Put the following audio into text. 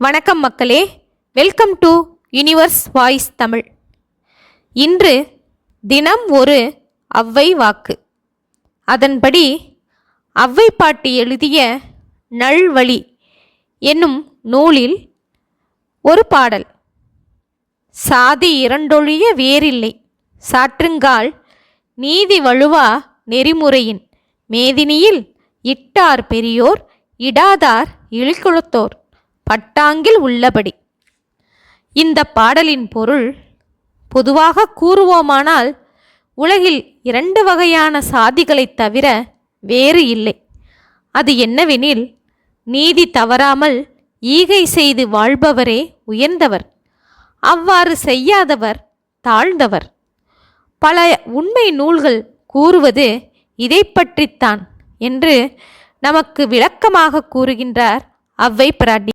வணக்கம் மக்களே. Welcome to universe voice Tamil இன்று தினம் ஒரு அவ்வை வாக்கு. அதன்படி அவ்வை பாட்டி எழுதிய நல்வழி என்னும் நூலில் ஒரு பாடல். சாதி இரண்டொழிய வேறில்லை. சாற்றுங்கால் நீதி வழுவா நெறிமுறையின். மேதினியில் இட்டார் பெரியோர் இடாதார் இழிக்குளத்தோர் பட்டாங்கில் உள்ளபடி. இந்த பாடலின் பொருள் பொதுவாக கூறுவோமானால் உலகில் இரண்டு வகையான சாதிகளைத் தவிர வேறு இல்லை. அது என்னவெனில் நீதி தவறாமல் ஈகை செய்து வாழ்பவரே உயர்ந்தவர் அவ்வாறு செய்யாதவர் தாழ்ந்தவர். பல உண்மை நூல்கள் கூறுவது இதை பற்றித்தான் என்று நமக்கு விளக்கமாக கூறுகின்றார் அவ்வை பிராட்டி.